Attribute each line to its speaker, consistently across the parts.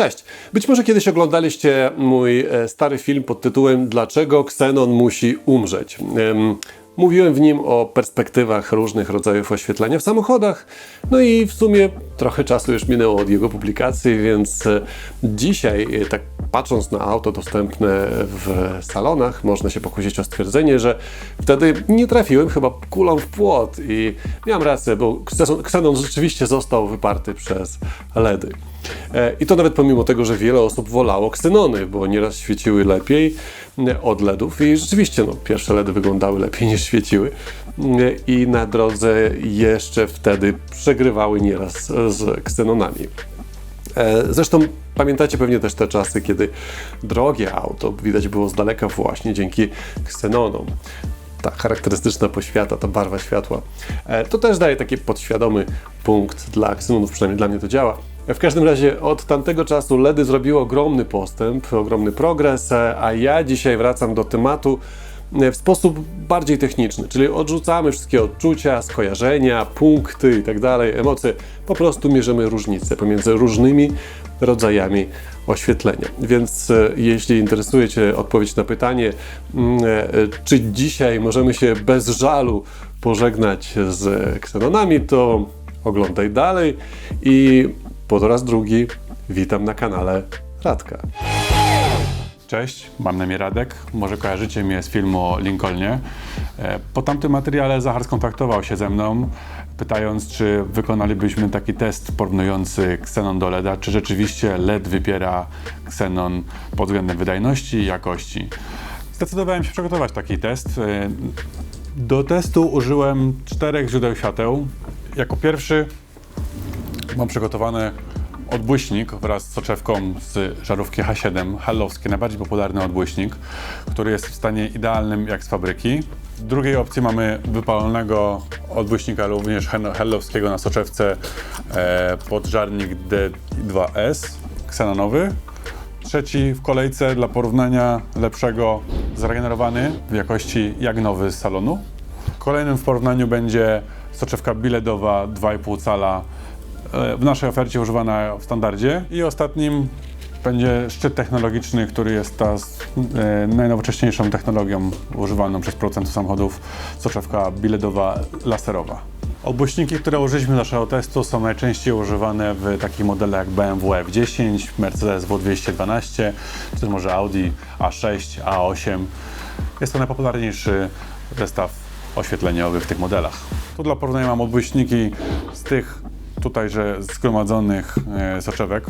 Speaker 1: Cześć! Być może kiedyś oglądaliście mój e, stary film pod tytułem Dlaczego Xenon musi umrzeć? Em, Mówiłem w nim o perspektywach różnych rodzajów oświetlenia w samochodach, no i w sumie trochę czasu już minęło od jego publikacji, więc e, dzisiaj, e, tak patrząc na auto dostępne w salonach, można się pokusić o stwierdzenie, że wtedy nie trafiłem chyba kulą w płot i miałem rację, bo Xenon rzeczywiście został wyparty przez LEDy. E, I to nawet pomimo tego, że wiele osób wolało ksenony, bo nieraz świeciły lepiej e, od LEDów i rzeczywiście no, pierwsze LEDy wyglądały lepiej niż świeciły e, i na drodze jeszcze wtedy przegrywały nieraz z ksenonami. Zresztą pamiętacie pewnie też te czasy, kiedy drogie auto widać było z daleka właśnie dzięki ksenonom. Ta charakterystyczna poświata, ta barwa światła. To też daje taki podświadomy punkt dla ksenonów, przynajmniej dla mnie to działa. W każdym razie od tamtego czasu LEDy zrobiły ogromny postęp, ogromny progres, e, a ja dzisiaj wracam do tematu w sposób bardziej techniczny, czyli odrzucamy wszystkie odczucia, skojarzenia, punkty i tak emocje. Po prostu mierzymy różnice pomiędzy różnymi rodzajami oświetlenia. Więc e, jeśli interesuje Cię odpowiedź na pytanie, mm, e, czy dzisiaj możemy się bez żalu pożegnać z ksenonami, to oglądaj dalej i po raz drugi witam na kanale Radka.
Speaker 2: Cześć, mam na imię Radek. Może kojarzycie mnie z filmu o Lincolnie. E, Po tamtym materiale Zachar skontaktował się ze mną, pytając, czy wykonalibyśmy taki test porównujący Xenon do LEDa, czy rzeczywiście LED wypiera Xenon pod względem wydajności i jakości. Zdecydowałem się przygotować taki test. E, Do testu użyłem czterech źródeł świateł. Jako pierwszy Mam przygotowany odbłyśnik wraz z soczewką z żarówki H7, hellowski, najbardziej popularny odbłyśnik, który jest w stanie idealnym jak z fabryki. W drugiej opcji mamy wypalonego odbłyśnika również hellowskiego na soczewce e, podżarnik D2S, ksenonowy. Trzeci w kolejce dla porównania lepszego, zregenerowany w jakości jak nowy z salonu. Kolejnym w porównaniu będzie soczewka biledowa 2,5 cala w naszej ofercie używana w standardzie. I ostatnim będzie szczyt technologiczny, który jest ta e, najnowocześniejszą technologią używaną przez producentów samochodów, soczewka biledowa laserowa. Obłyśniki, które użyliśmy do naszego testu są najczęściej używane w takich modelach jak BMW F10, Mercedes W212, czy może Audi A6, A8. Jest to najpopularniejszy zestaw oświetleniowy w tych modelach. Tu dla porównania mam odbłyśniki z tych tutaj, że zgromadzonych e, soczewek.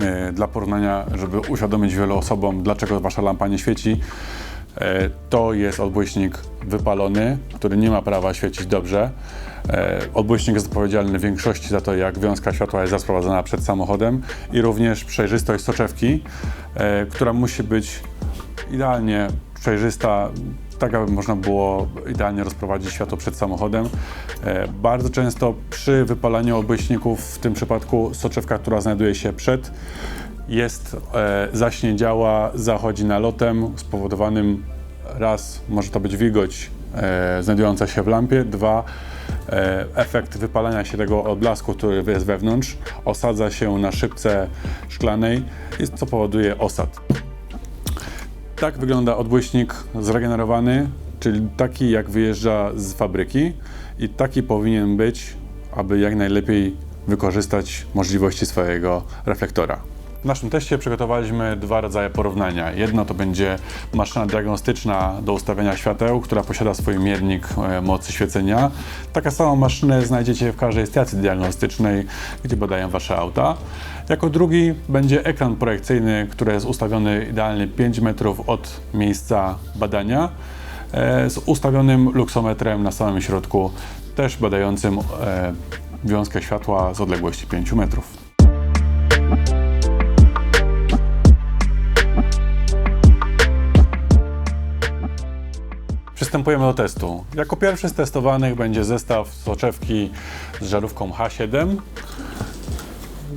Speaker 2: E, Dla porównania, żeby uświadomić wielu osobom, dlaczego wasza lampa nie świeci, e, to jest odbłyśnik wypalony, który nie ma prawa świecić dobrze. Odbłyśnik jest odpowiedzialny w większości za to, jak wiązka światła jest zasprowadzona przed samochodem i również przejrzystość soczewki, która musi być idealnie przejrzysta, tak aby można było idealnie rozprowadzić światło przed samochodem. E, Bardzo często przy wypalaniu obłyśników, w tym przypadku soczewka, która znajduje się przed, jest e, zaśniedziała, zachodzi nalotem spowodowanym raz, może to być wilgoć e, znajdująca się w lampie, dwa, efekt wypalania się tego odblasku, który jest wewnątrz, osadza się na szybce szklanej, co powoduje osad. Tak wygląda odbłyśnik zregenerowany, czyli taki jak wyjeżdża z fabryki i taki powinien być, aby jak najlepiej wykorzystać możliwości swojego reflektora. W naszym teście przygotowaliśmy dwa rodzaje porównania. Jedno to będzie maszyna diagnostyczna do ustawiania świateł, która posiada swój miernik e, mocy świecenia. Taka samą maszynę znajdziecie w każdej stacji diagnostycznej, gdzie badają Wasze auta. Jako drugi będzie ekran projekcyjny, który jest ustawiony idealnie 5 metrów od miejsca badania, e, z ustawionym luksometrem na samym środku, też badającym e, wiązkę światła z odległości 5 metrów. Przystępujemy do testu. Jako pierwszy z testowanych będzie zestaw soczewki z żarówką H7,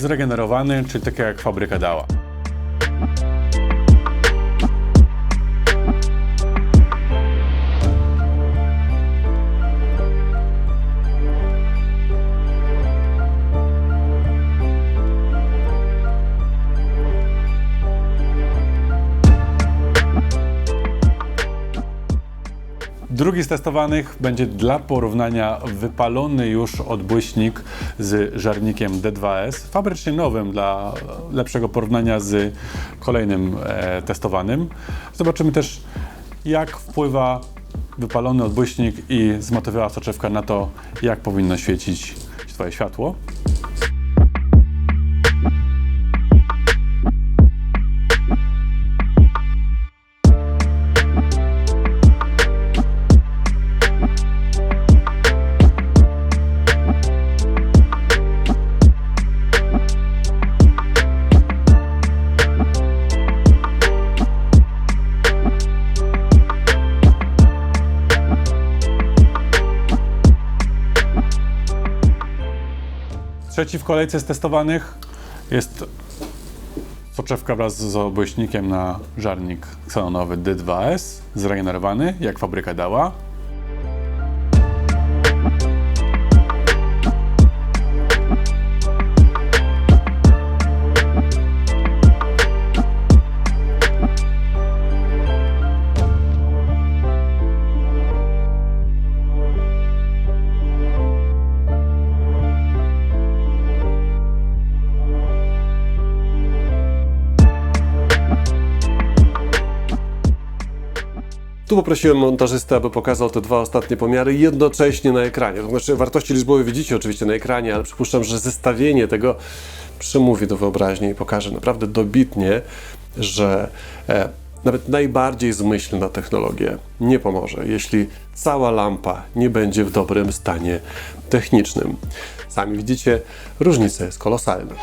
Speaker 2: zregenerowany, czyli tak jak fabryka dała. Drugi z testowanych będzie dla porównania wypalony już odbłyśnik z żarnikiem D2S, fabrycznie nowym dla lepszego porównania z kolejnym e, testowanym. Zobaczymy też jak wpływa wypalony odbłyśnik i zmotowiała soczewka na to, jak powinno świecić Twoje światło. Trzeci w kolejce z testowanych jest soczewka wraz z obłyśnikiem na żarnik ksenonowy D2S, zregenerowany, jak fabryka dała.
Speaker 1: Tu poprosiłem montażystę, aby pokazał te dwa ostatnie pomiary jednocześnie na ekranie. To znaczy, wartości liczbowe widzicie oczywiście na ekranie, ale przypuszczam, że zestawienie tego przemówi do wyobraźni i pokaże naprawdę dobitnie, że e, nawet najbardziej zmyślna technologia nie pomoże, jeśli cała lampa nie będzie w dobrym stanie technicznym. Sami widzicie, różnica jest kolosalna.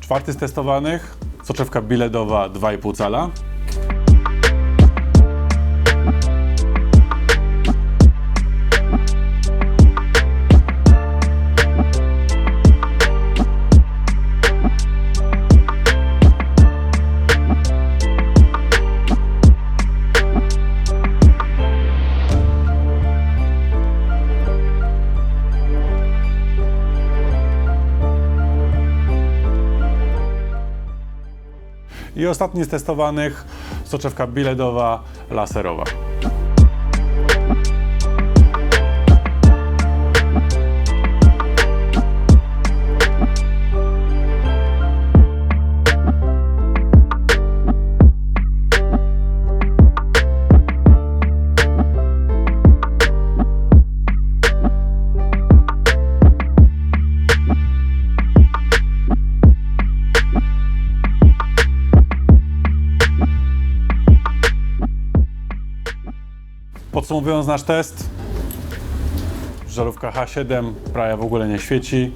Speaker 2: Czwarty z testowanych, soczewka biledowa 2,5 cala. I ostatni z testowanych, soczewka biledowa laserowa. Podsumowując nasz test, żarówka H7 prawie w ogóle nie świeci.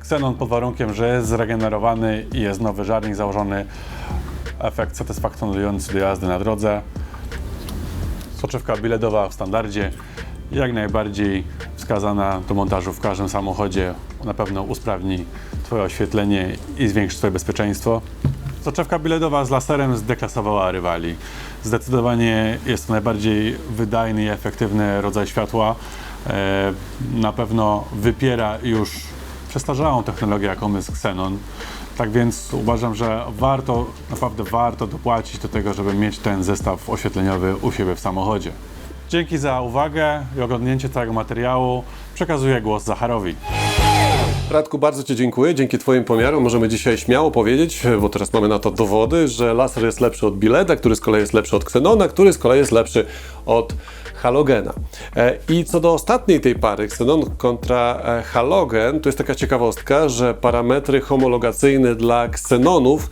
Speaker 2: Xenon pod warunkiem, że jest zregenerowany i jest nowy żarnik założony. Efekt satysfakcjonujący do jazdy na drodze. Soczewka biledowa w standardzie, jak najbardziej wskazana do montażu w każdym samochodzie. Na pewno usprawni Twoje oświetlenie i zwiększy Twoje bezpieczeństwo. Soczewka biledowa z laserem zdeklasowała rywali. Zdecydowanie jest to najbardziej wydajny i efektywny rodzaj światła. E, Na pewno wypiera już przestarzałą technologię, jaką jest Xenon. Tak więc uważam, że warto, naprawdę warto dopłacić do tego, żeby mieć ten zestaw oświetleniowy u siebie w samochodzie. Dzięki za uwagę i oglądnięcie całego materiału. Przekazuję głos Zacharowi.
Speaker 1: Radku, bardzo Ci dziękuję. Dzięki Twoim pomiarom możemy dzisiaj śmiało powiedzieć, bo teraz mamy na to dowody, że laser jest lepszy od bileda, który z kolei jest lepszy od ksenona, który z kolei jest lepszy od halogena. E, I co do ostatniej tej pary, ksenon kontra e, halogen, to jest taka ciekawostka, że parametry homologacyjne dla ksenonów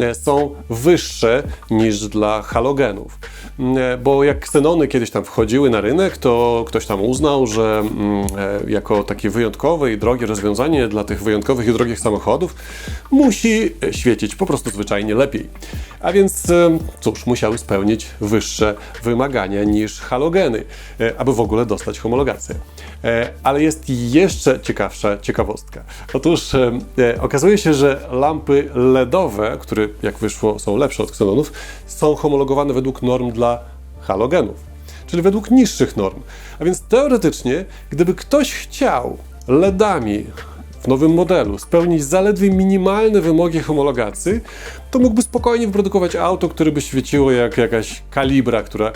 Speaker 1: e, są wyższe niż dla halogenów. Mm, Bo jak ksenony kiedyś tam wchodziły na rynek, to ktoś tam uznał, że mm, jako takie wyjątkowe i drogie rozwiązanie dla tych wyjątkowych i drogich samochodów musi świecić po prostu zwyczajnie lepiej. A więc e, cóż, musiały spełnić wyższe wymagania niż halogeny, e, aby w ogóle dostać homologację. E, Ale jest jeszcze ciekawsza ciekawostka. Otóż okazuje się, że lampy LEDowe, które jak wyszło są lepsze od ksenonów, są homologowane według norm dla halogenów, czyli według niższych norm. A więc teoretycznie, gdyby ktoś chciał LEDami nowym modelu spełnić zaledwie minimalne wymogi homologacji, to mógłby spokojnie wyprodukować auto, które by świeciło jak jakaś kalibra, która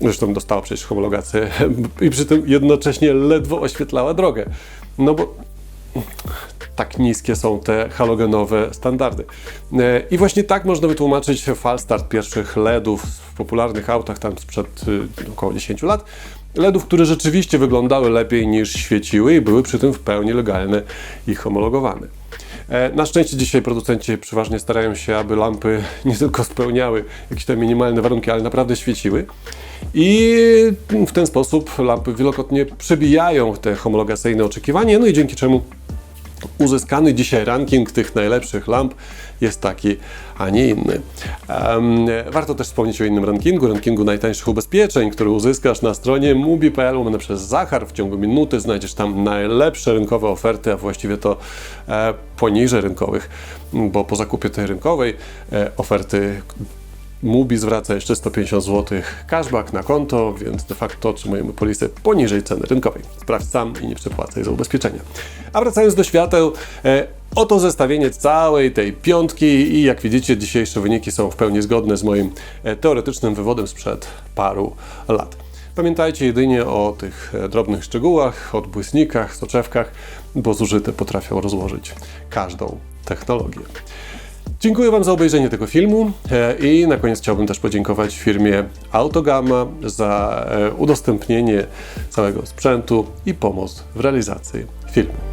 Speaker 1: zresztą dostała przecież homologację i przy tym jednocześnie ledwo oświetlała drogę. No bo tak niskie są te halogenowe standardy. E, I właśnie tak można wytłumaczyć falstart pierwszych LEDów w popularnych autach tam sprzed y, około 10 lat. LEDów, które rzeczywiście wyglądały lepiej niż świeciły i były przy tym w pełni legalne i homologowane. E, Na szczęście dzisiaj producenci przeważnie starają się, aby lampy nie tylko spełniały jakieś tam minimalne warunki, ale naprawdę świeciły. I w ten sposób lampy wielokrotnie przebijają te homologacyjne oczekiwania, no i dzięki czemu uzyskany dzisiaj ranking tych najlepszych lamp jest taki, a nie inny. Warto też wspomnieć o innym rankingu, rankingu najtańszych ubezpieczeń, który uzyskasz na stronie mubi.pl łamane przez Zachar. W ciągu minuty znajdziesz tam najlepsze rynkowe oferty, a właściwie to e, poniżej rynkowych, bo po zakupie tej rynkowej e, oferty Mubi zwraca jeszcze 150 zł cashback na konto, więc de facto otrzymujemy polisę poniżej ceny rynkowej. Sprawdź sam i nie przepłacaj za ubezpieczenia. A wracając do świateł, e, oto zestawienie całej tej piątki i jak widzicie dzisiejsze wyniki są w pełni zgodne z moim e, teoretycznym wywodem sprzed paru lat. Pamiętajcie jedynie o tych e, drobnych szczegółach, odbłysnikach, soczewkach, bo zużyte potrafią rozłożyć każdą technologię. Dziękuję Wam za obejrzenie tego filmu e, i na koniec chciałbym też podziękować firmie Autogama za udostępnienie całego sprzętu i pomoc w realizacji filmu.